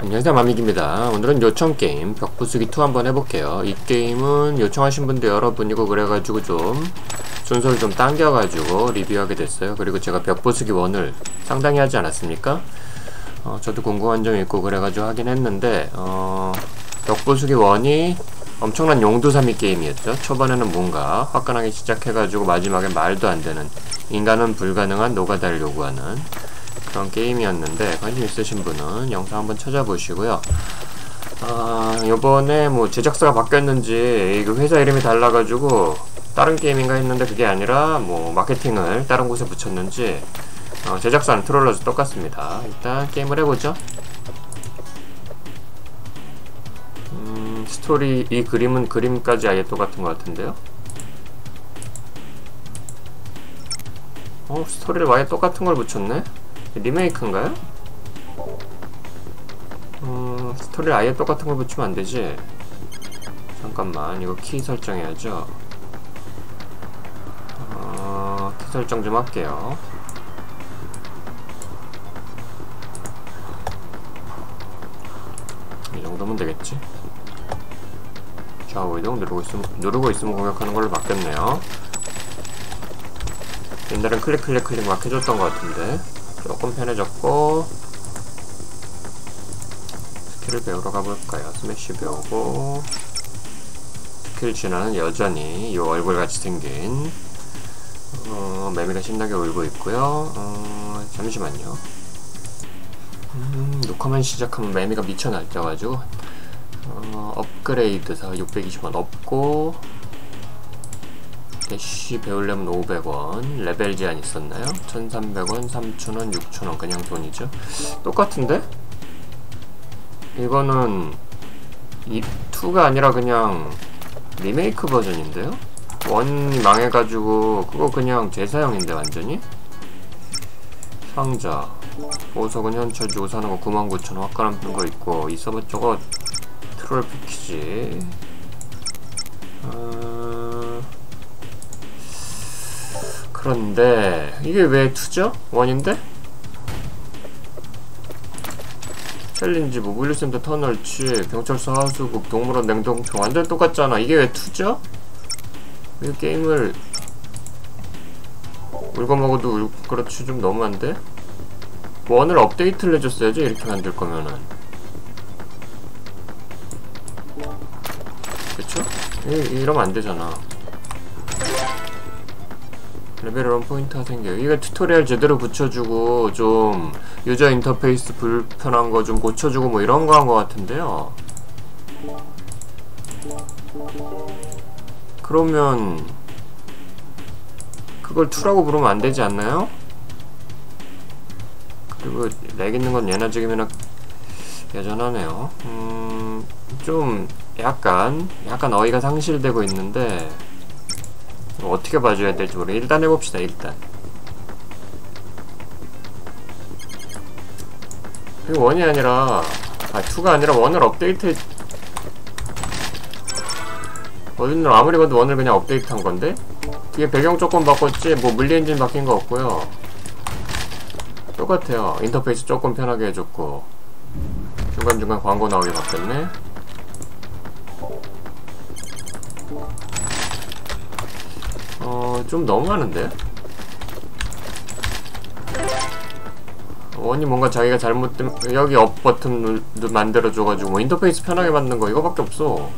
안녕하세요. 마믹입니다. 오늘은 요청게임 벽부수기2 한번 해볼게요. 이 게임은 요청하신 분도 여러분이고 그래가지고 좀 순서를 좀 당겨가지고 리뷰하게 됐어요. 그리고 제가 벽부수기 1을 상당히 하지 않았습니까? 어, 저도 궁금한 점이 있고 그래가지고 하긴 했는데 어, 벽부수기 1이 엄청난 용두삼이 게임이었죠. 초반에는 뭔가 화끈하게 시작해가지고 마지막에 말도 안되는 인간은 불가능한 노가다를 요구하는 그런 게임이었는데 관심 있으신 분은 영상 한번 찾아보시고요. 아, 요번에 뭐 제작사가 바뀌었는지 그 회사 이름이 달라가지고 다른 게임인가 했는데 그게 아니라 뭐 마케팅을 다른 곳에 붙였는지 어, 제작사는 트롤러즈 똑같습니다. 일단 게임을 해보죠. 음, 스토리 이 그림은 그림까지 아예 똑같은 것 같은데요. 어 스토리를 아예 똑같은 걸 붙였네? 리메이크인가요? 음, 스토리를 아예 똑같은 걸 붙이면 안 되지? 잠깐만, 이거 키 설정해야죠. 어, 키 설정 좀 할게요. 이 정도면 되겠지? 좌우 이동 누르고 있으면, 누르고 있으면 공격하는 걸로 바뀌었네요. 옛날엔 클릭 클릭 클릭 막 해줬던 것 같은데 조금 편해졌고 스킬을 배우러 가볼까요? 스매시 배우고 스킬 진화는 여전히 이 얼굴같이 생긴 어, 매미가 신나게 울고 있고요 어, 잠시만요 음, 녹화만 시작하면 매미가 미쳐 날뛰어가지고 어, 업그레이드사 620원 없고 대쉬 배우려면 500원 레벨 제한 있었나요? 1300원, 3000원, 6000원 그냥 돈이죠 똑같은데? 이거는 이 2가 아니라 그냥 리메이크 버전인데요? 원이 망해가지고 그거 그냥 재사용인데 완전히? 상자 보석은 현철 주고 사는 거 99,000원 화가람 뜬거 있고 이 서버 저거 트롤 패키지 어... 그런데 이게 왜 2죠? 1인데? 챌린지 뭐 물류센터 터널치 경찰서 하수국 동물원 냉동통 완전 똑같잖아 이게 왜 2죠? 이 게임을 울고 먹어도 울... 그렇지 좀 너무한데? 원을 업데이트를 해줬어야지 이렇게 만들 거면은 그쵸? 이, 이러면 안 되잖아 레벨업 포인트가 생겨요. 이거 튜토리얼 제대로 붙여주고 좀 유저 인터페이스 불편한 거 좀 고쳐주고 뭐 이런 거 한 거 같은데요. 그러면 그걸 2라고 부르면 안 되지 않나요? 그리고 렉 있는 건 예나 지금이나 여전하네요. 음, 좀 약간 약간 어이가 상실되고 있는데 어떻게 봐줘야 될지 모르겠 일단 해봅시다 일단. 이거 원이 아니라 아 2가 아니라 원을 업데이트 어딘들 아무리 봐도 원을 그냥 업데이트 한 건데? 뒤에 배경 조금 바꿨지? 뭐 물리 엔진 바뀐 거 없고요. 똑같아요. 인터페이스 조금 편하게 해줬고. 중간중간 광고 나오게 바뀌었네 어, 좀 너무하는데? 원이 뭔가 자기가 잘못된 여기 업 버튼 만들어줘가지고 뭐 인터페이스 편하게 만든 거 이거밖에 없어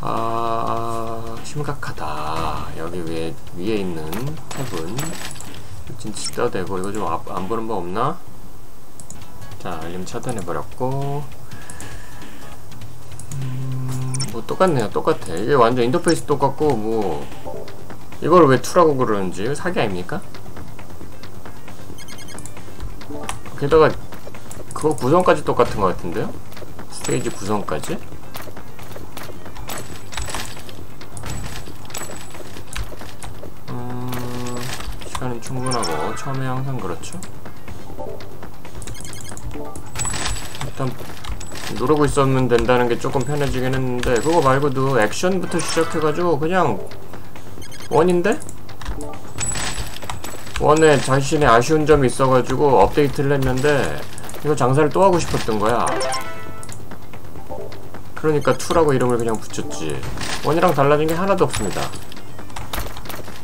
아 심각하다 여기 위에 위에 있는 탭은 진짜 떠대고 이거 좀 안 보는 법 없나? 자 알림 차단해버렸고 똑같네요 똑같아 이게 완전 인터페이스 똑같고 뭐 이걸 왜 2라고 그러는지 사기 아닙니까? 게다가 그거 구성까지 똑같은 것 같은데요? 스테이지 구성까지? 음... 시간은 충분하고 처음에 항상 그렇죠 일단 누르고 있으면 된다는 게 조금 편해지긴 했는데 그거 말고도 액션부터 시작해가지고 그냥 원인데? 원에 자신의 아쉬운 점이 있어가지고 업데이트를 했는데 이거 장사를 또 하고 싶었던 거야. 그러니까 2라고 이름을 그냥 붙였지. 원이랑 달라진 게 하나도 없습니다.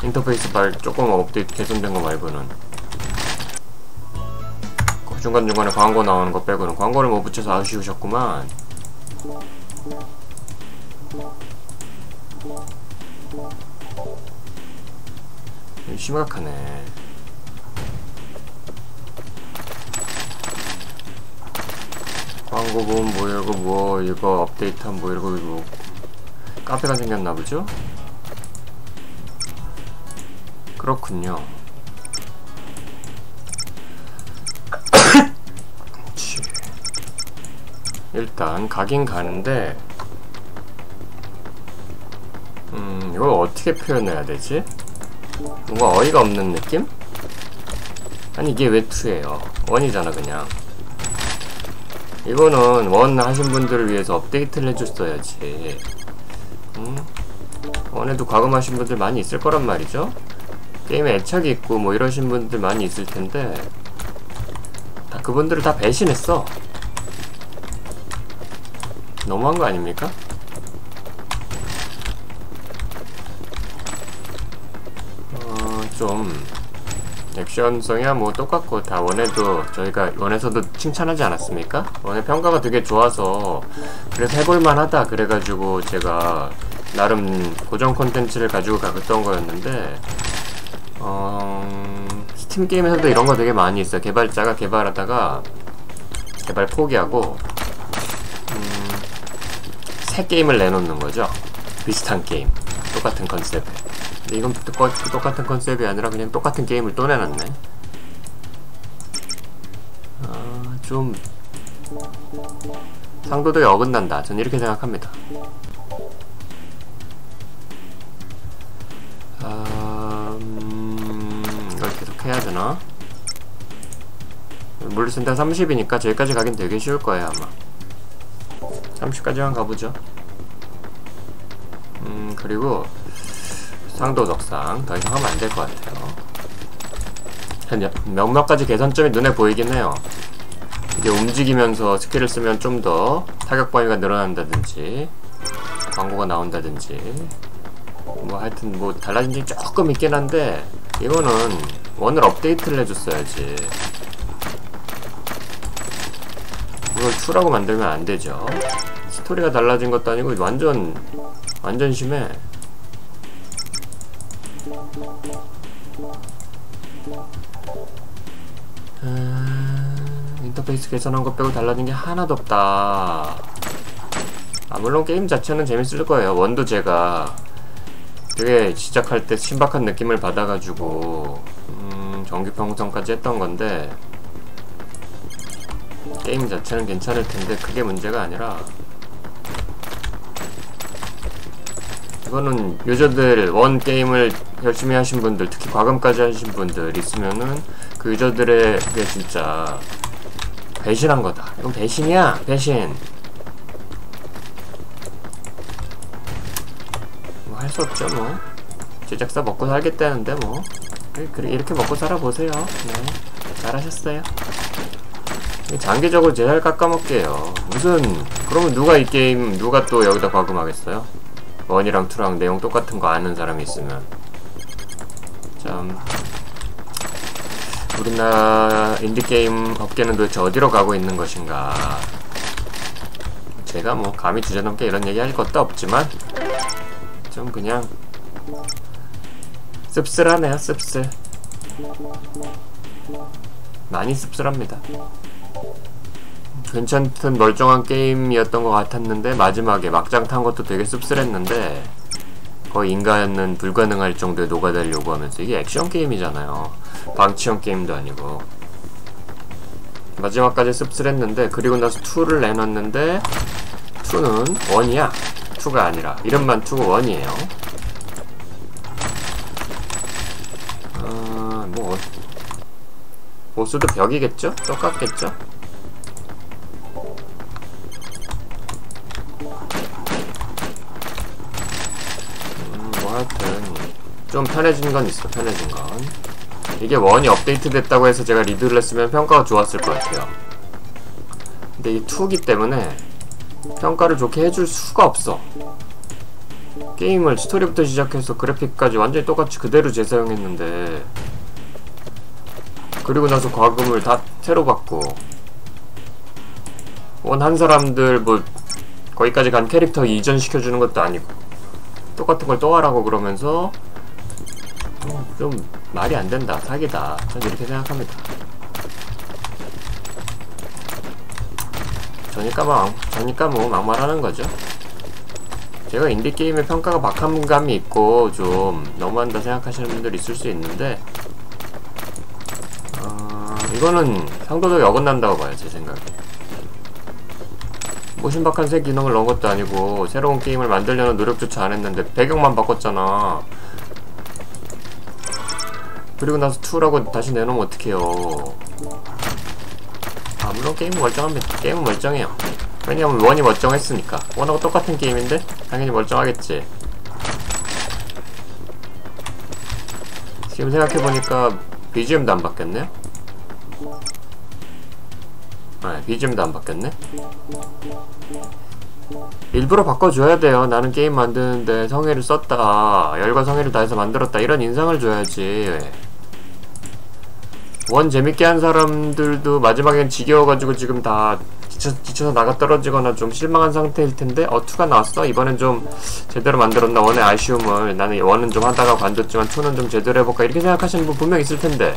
인터페이스 발 조금 업데이트 개선된 거 말고는. 그 중간중간에 광고 나오는 거 빼고는 광고를 못 붙여서 아쉬우셨구만. 심각하네. 광고 보면 뭐 이러고 뭐 이거 업데이트한 뭐 이러고 이거 카페가 생겼나 보죠? 그렇군요 일단 가긴 가는데 음 이걸 어떻게 표현해야 되지? 뭔가 어이가 없는 느낌? 아니 이게 왜 2예요 원이잖아 그냥 이거는 원 하신 분들을 위해서 업데이트를 해줬어야지 음? 원에도 과금 하신 분들 많이 있을 거란 말이죠 게임에 애착이 있고 뭐 이러신 분들 많이 있을 텐데 다 그분들을 다 배신했어 너무한 거 아닙니까? 어, 좀 액션성이야 뭐 똑같고 다 원에도 저희가 원에서도 칭찬하지 않았습니까? 원의 평가가 되게 좋아서 그래서 해볼만 하다 그래가지고 제가 나름 고정 콘텐츠를 가지고 갔던 거였는데 어... 스팀 게임에서도 이런 거 되게 많이 있어요 개발자가 개발하다가 개발 포기하고 음... 새 게임을 내놓는 거죠? 비슷한 게임. 똑같은 컨셉에 근데 이건 똑, 똑같은 컨셉이 아니라 그냥 똑같은 게임을 또 내놨네. 아, 좀 상도도에 어긋난다. 전 이렇게 생각합니다. 아, 음, 이걸 계속 해야 되나? 물리센터 30이니까 저기까지 가긴 되게 쉬울 거예요 아마 30까지만 가보죠. 음 그리고 상도덕상 더 이상 하면 안 될 것 같아요. 몇몇 가지 개선점이 눈에 보이긴 해요. 이게 움직이면서 스킬을 쓰면 좀 더 타격 범위가 늘어난다든지 광고가 나온다든지 뭐 하여튼 뭐 달라진 게 조금 있긴 한데 이거는 원을 업데이트를 해줬어야지. 이걸 2라고 만들면 안 되죠 스토리가 달라진 것도 아니고 완전 완전 심해. 음, 인터페이스 개선한 것 빼고 달라진 게 하나도 없다. 아 물론 게임 자체는 재밌을 거예요. 원도 제가. 되게 시작할 때 신박한 느낌을 받아가지고 음, 정규평성까지 했던 건데 게임 자체는 괜찮을 텐데 그게 문제가 아니라 이거는 유저들 원 게임을 열심히 하신 분들 특히 과금까지 하신 분들 있으면은 그 유저들에게 진짜 배신한 거다. 이건 배신이야 배신. 뭐 할 수 없죠 뭐. 제작사 먹고 살겠다는데 뭐. 그래 이렇게 먹고 살아보세요. 네 잘하셨어요. 장기적으로 제잘 깎아먹게요. 무슨 그러면 누가 이 게임 누가 또 여기다 과금하겠어요? 원이랑 투랑 내용 똑같은 거 아는 사람이 있으면. 참. 우리나라 인디게임 업계는 도대체 어디로 가고 있는 것인가? 제가 뭐 감히 주제넘게 이런 얘기 할 것도 없지만 좀 그냥 씁쓸하네요 씁쓸. 많이 씁쓸합니다 괜찮던 멀쩡한 게임이었던 것 같았는데 마지막에 막장 탄 것도 되게 씁쓸했는데 거의 인간은 불가능할 정도의 노가다를 요구하면서 이게 액션 게임이잖아요. 방치형 게임도 아니고. 마지막까지 씁쓸했는데 그리고 나서 2를 내놨는데 2는 1이야. 2가 아니라. 이름만 2고 1이에요. 아... 뭐 보스도 벽이겠죠? 똑같겠죠? 좀 편해진 건 있어 편해진 건. 이게 원이 업데이트 됐다고 해서 제가 리뷰를 했으면 평가가 좋았을 것 같아요. 근데 이 2기 때문에 평가를 좋게 해줄 수가 없어. 게임을 스토리부터 시작해서 그래픽까지 완전히 똑같이 그대로 재사용했는데 그리고 나서 과금을 다 새로 받고 원 한 사람들 뭐 거기까지 간 캐릭터 이전시켜주는 것도 아니고 똑같은 걸 또 하라고 그러면서 어, 좀 말이 안 된다. 사기다. 전 이렇게 생각합니다. 저니까 막 저니까 뭐 막말하는 거죠. 제가 인디게임의 평가가 박한 감이 있고 좀 너무한다 생각하시는 분들 있을 수 있는데 어, 이거는 상도덕이 어긋난다고 봐요 제 생각에. 뭐 신박한 새 기능을 넣은 것도 아니고 새로운 게임을 만들려는 노력조차 안 했는데 배경만 바꿨잖아 그리고 나서 2라고 다시 내놓으면 어떡해요? 아 물론 게임은 멀쩡합니다. 게임은 멀쩡해요. 왜냐면 원이 멀쩡했으니까. 원하고 똑같은 게임인데 당연히 멀쩡하겠지. 지금 생각해보니까 BGM도 안 바뀌었네요 아 BGM도 안 바뀌었네? 일부러 바꿔줘야 돼요. 나는 게임 만드는데 성의를 썼다. 열과 성의를 다해서 만들었다. 이런 인상을 줘야지 원 재밌게 한 사람들도 마지막엔 지겨워가지고 지금 다 지쳐, 지쳐 서 나가 떨어지거나 좀 실망한 상태일 텐데 어 투가 나왔어? 이번엔 좀 제대로 만들었나? 원의 아쉬움을 나는 원은 좀 하다가 관뒀지만 투는 좀 제대로 해볼까? 이렇게 생각하시는 분 분명 있을 텐데.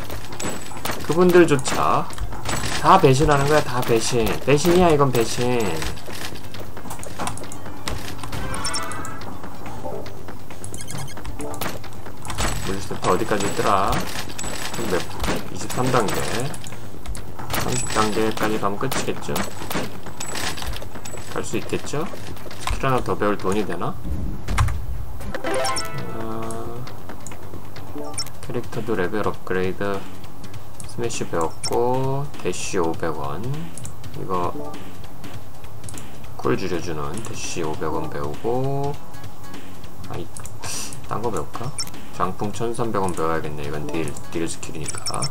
그분들조차 다 배신하는 거야 다 배신. 배신이야 이건 배신. 물스테파 어디까지 있더라? 몇 23단계 30단계까지 가면 끝이겠죠? 갈 수 있겠죠? 스킬 하나 더 배울 돈이 되나? 어... 캐릭터도 레벨 업그레이드 스매시 배웠고 대쉬 500원 이거 쿨 줄여주는 대쉬 500원 배우고 아이 딴 거 배울까? 장풍 1300원 배워야겠네 이건 딜, 딜 스킬이니까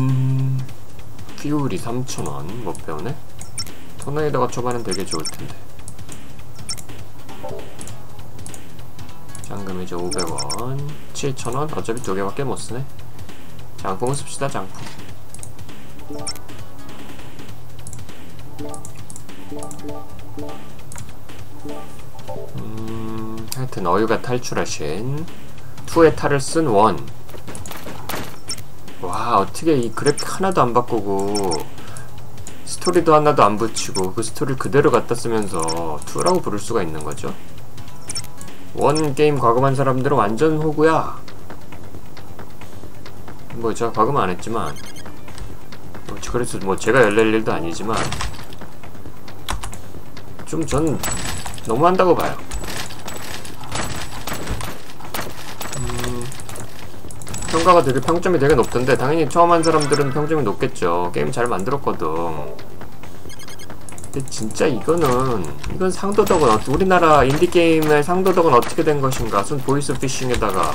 음... 퓨리 3000원 못 배우네? 토네이더가 초반엔 되게 좋을텐데 장금 이제 500원 7000원? 어차피 두 개밖에 못쓰네 장풍 씁시다 장풍 음... 하여튼 어유가 탈출하신 2의 탈을 쓴 원. 와 어떻게 이 그래픽 하나도 안 바꾸고 스토리도 하나도 안 붙이고 그 스토리를 그대로 갖다 쓰면서 2라고 부를 수가 있는 거죠? 원 게임 과금한 사람들은 완전 호구야. 뭐 제가 과금 안 했지만 뭐 그래서 뭐 제가 열릴 일도 아니지만 좀 전 너무한다고 봐요. 음, 평가가 되게 평점이 되게 높던데 당연히 처음 한 사람들은 평점이 높겠죠. 게임 잘 만들었거든. 근데 진짜 이거는 이건 상도덕은 어, 우리나라 인디 게임의 상도덕은 어떻게 된 것인가? 순 보이스 피싱에다가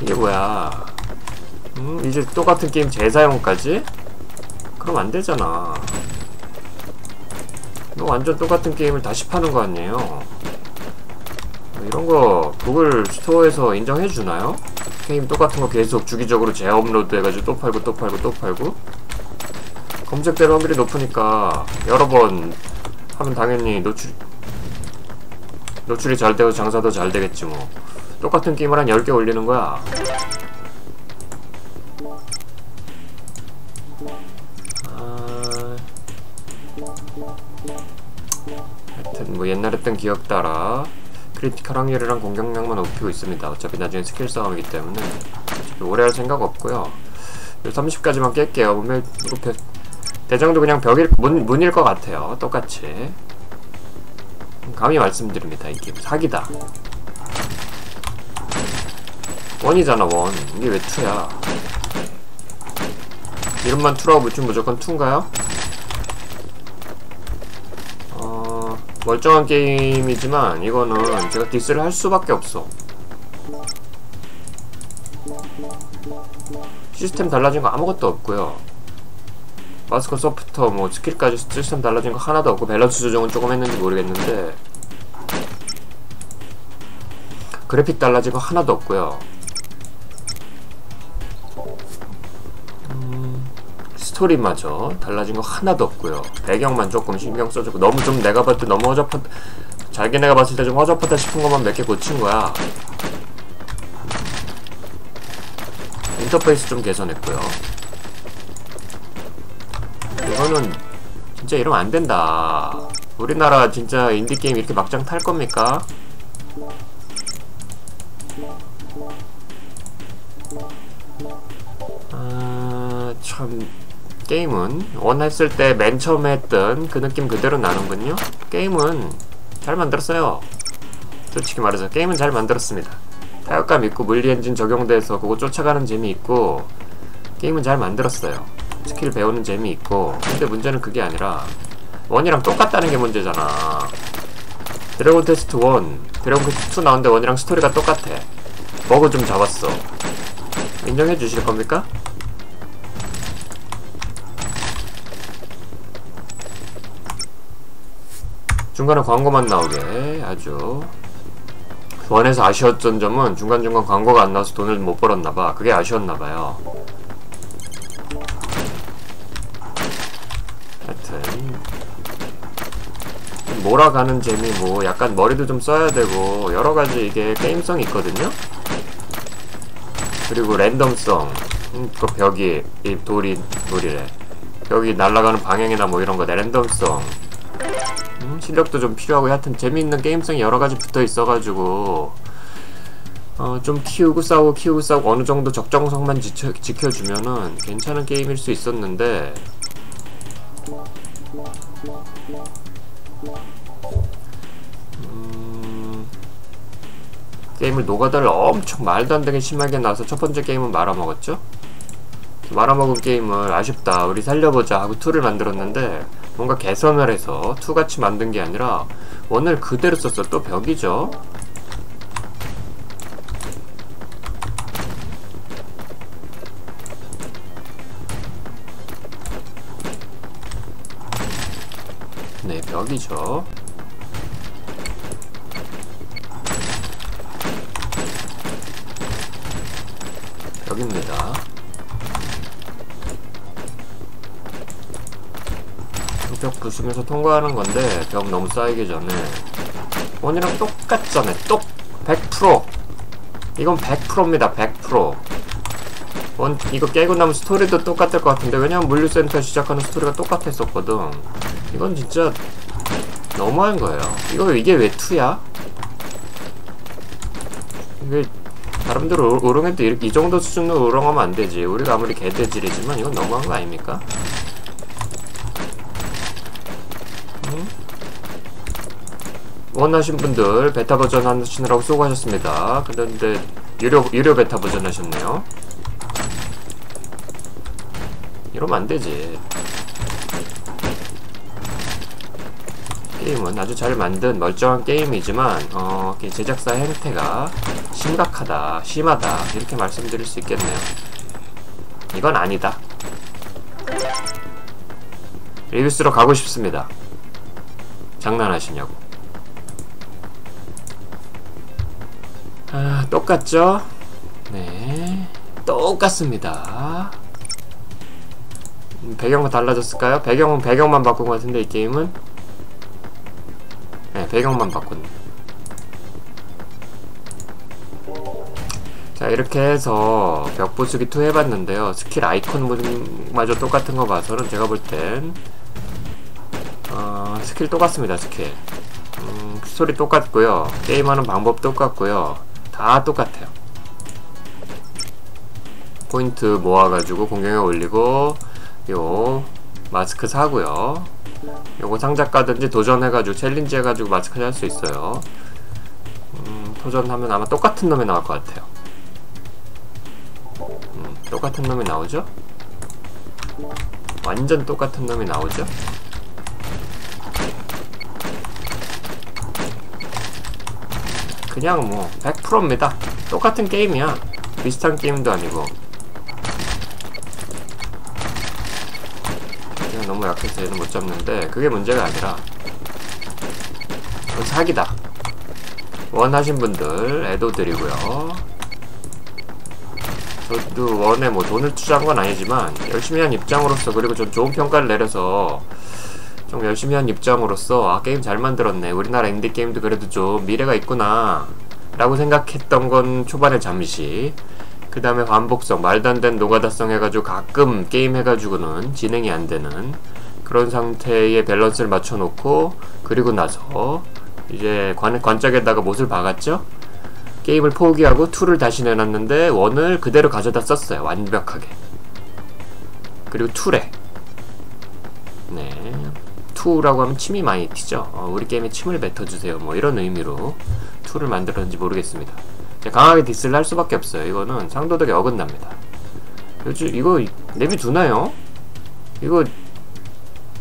이게 뭐야? 음, 이제 똑같은 게임 재사용까지? 그럼 안 되잖아. 너 완전 똑같은 게임을 다시 파는 거 아니에요? 이런 거 구글 스토어에서 인정해 주나요? 게임 똑같은 거 계속 주기적으로 재업로드 해가지고 또 팔고 또 팔고 또 팔고? 검색될 확률이 높으니까 여러 번 하면 당연히 노출 노출이 잘 되고 장사도 잘 되겠지 뭐. 똑같은 게임을 한 10개 올리는 거야. 아... 하여튼 뭐 옛날에 했던 기억 따라 크리티컬 확률이랑 공격력만 높이고 있습니다. 어차피 나중에 스킬 싸움이기 때문에. 오래 할 생각 없고요. 30까지만 깰게요. 이거 대장도 그냥 벽일 문, 문일 것 같아요. 똑같이. 감히 말씀드립니다 이 게임. 사기다. 원이잖아 원. 이게 왜 투야? 이름만 투라고 붙이면 무조건 투인가요? 어... 멀쩡한 게임이지만 이거는 제가 디스를 할 수밖에 없어. 시스템 달라진 거 아무것도 없고요. 마스커 소프터 뭐 스킬까지 시스템 달라진 거 하나도 없고 밸런스 조정은 조금 했는지 모르겠는데 그래픽 달라진 거 하나도 없고요 스토리마저 달라진 거 하나도 없고요. 배경만 조금 신경 써주고 너무 좀 내가 봤을 때 너무 허접하다 자기네가 봤을 때 좀 허접하다 싶은 것만 몇 개 고친 거야. 인터페이스 좀 개선했고요. 이거는 진짜 이러면 안 된다. 우리나라 진짜 인디게임 이렇게 막장 탈 겁니까? 게임은 원 했을 때 맨 처음에 했던 그 느낌 그대로 나는군요. 게임은 잘 만들었어요. 솔직히 말해서 게임은 잘 만들었습니다. 타격감 있고 물리 엔진 적용돼서 그거 쫓아가는 재미 있고 게임은 잘 만들었어요. 스킬 배우는 재미 있고. 근데 문제는 그게 아니라 원이랑 똑같다는 게 문제잖아. 드래곤 테스트 1 드래곤 테스트 2 나오는데 원이랑 스토리가 똑같아. 버그 좀 잡았어. 인정해 주실 겁니까? 중간에 광고만 나오게 아주 원에서 아쉬웠던 점은 중간중간 광고가 안 나와서 돈을 못 벌었나봐. 그게 아쉬웠나봐요. 하여튼 몰아가는 재미 뭐 약간 머리도 좀 써야 되고 여러가지 이게 게임성이 있거든요. 그리고 랜덤성 음, 그 벽이 이 돌이 돌이래. 벽이 날아가는 방향이나 뭐 이런 거 랜덤성 음, 실력도 좀 필요하고 하여튼 재미있는 게임성이 여러가지 붙어 있어가지고 어, 좀 키우고 싸우고 키우고 싸우고 어느 정도 적정성만 지켜, 지켜주면은 괜찮은 게임일 수 있었는데 음, 게임을 노가다를 엄청 말도 안 되게 심하게 나와서 첫 번째 게임은 말아먹었죠? 말아먹은 게임을 아쉽다 우리 살려보자 하고 2를 만들었는데 뭔가 개선을 해서 2같이 만든 게 아니라 원을 그대로 썼어. 또 벽이죠? 네 벽이죠. 벽입니다 벽 부수면서 통과하는 건데 벽 너무 쌓이기 전에. 원이랑 똑같잖아. 똑100% 이건 100%입니다. 100% 원, 이거 깨고 나면 스토리도 똑같을 것 같은데 왜냐면 물류센터 시작하는 스토리가 똑같았었거든. 이건 진짜 너무한 거예요. 이거 이게 왜 2야? 이게 사람들 우롱해도 이 정도 수준으로 우롱하면 안 되지. 우리가 아무리 개돼질이지만 이건 너무한 거 아닙니까? 원하신 분들 베타 버전 하시느라고 수고하셨습니다. 그런데 유료 유료 베타 버전 하셨네요. 이러면 안 되지. 게임은 아주 잘 만든 멀쩡한 게임이지만 어, 제작사 행태가 심각하다, 심하다 이렇게 말씀드릴 수 있겠네요. 이건 아니다. 리뷰스로 가고 싶습니다. 장난하시냐고. 아, 똑같죠? 네. 똑같습니다. 음, 배경만 달라졌을까요? 배경은 배경만 바꾼 것 같은데 이 게임은 네 배경만 바꾼 자 이렇게 해서 벽부수기 2 해봤는데요 스킬 아이콘마저 똑같은 거 봐서는 제가 볼땐 어, 스킬 똑같습니다 스킬 음, 스토리 똑같고요 게임하는 방법 똑같고요 다 똑같아요 포인트 모아가지고 공격에 올리고 요 마스크 사고요 요거 상자 까든지 도전해가지고 챌린지 해가지고 마스크 살수 있어요 음, 도전하면 아마 똑같은 놈이 나올 것 같아요 음, 똑같은 놈이 나오죠? 완전 똑같은 놈이 나오죠? 그냥 뭐 100%입니다. 똑같은 게임이야. 비슷한 게임도 아니고. 그냥 너무 약해서 얘는 못 잡는데 그게 문제가 아니라. 사기다. 원하신 분들 애도 드리고요. 저도 원에 뭐 돈을 투자한 건 아니지만 열심히 한 입장으로서 그리고 좀 좋은 평가를 내려서 좀 열심히 한 입장으로서 아 게임 잘 만들었네. 우리나라 인디 게임도 그래도 좀 미래가 있구나. 라고 생각했던 건 초반에 잠시. 그 다음에 반복성 말도 안 되는 노가다성 해가지고 가끔 게임 해가지고는 진행이 안 되는 그런 상태의 밸런스를 맞춰놓고 그리고 나서 이제 관, 관짝에다가 못을 박았죠? 게임을 포기하고 2를 다시 내놨는데 1을 그대로 가져다 썼어요 완벽하게. 그리고 2래. 네 2라고 하면 침이 많이 튀죠. 어, 우리 게임에 침을 뱉어주세요. 뭐 이런 의미로 2를 만들었는지 모르겠습니다. 강하게 디스를 할 수밖에 없어요. 이거는 상도덕에 어긋납니다. 요즘 이거 내비 두나요? 이거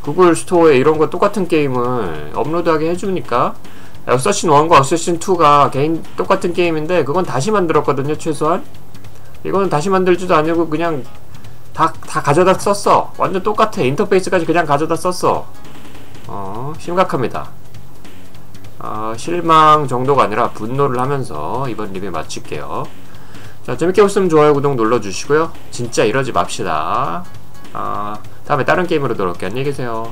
구글 스토어에 이런 거 똑같은 게임을 업로드하게 해주니까 어쌔신 1과 어쌔신 2가 개인 똑같은 게임인데 그건 다시 만들었거든요 최소한. 이거는 다시 만들지도 아니고 그냥 다, 다 가져다 썼어. 완전 똑같아. 인터페이스까지 그냥 가져다 썼어 어 심각합니다. 어, 실망 정도가 아니라 분노를 하면서 이번 리뷰 마칠게요. 자 재밌게 보셨으면 좋아요 구독 눌러주시고요. 진짜 이러지 맙시다. 아, 다음에 다른 게임으로 돌아올게요. 안녕히 계세요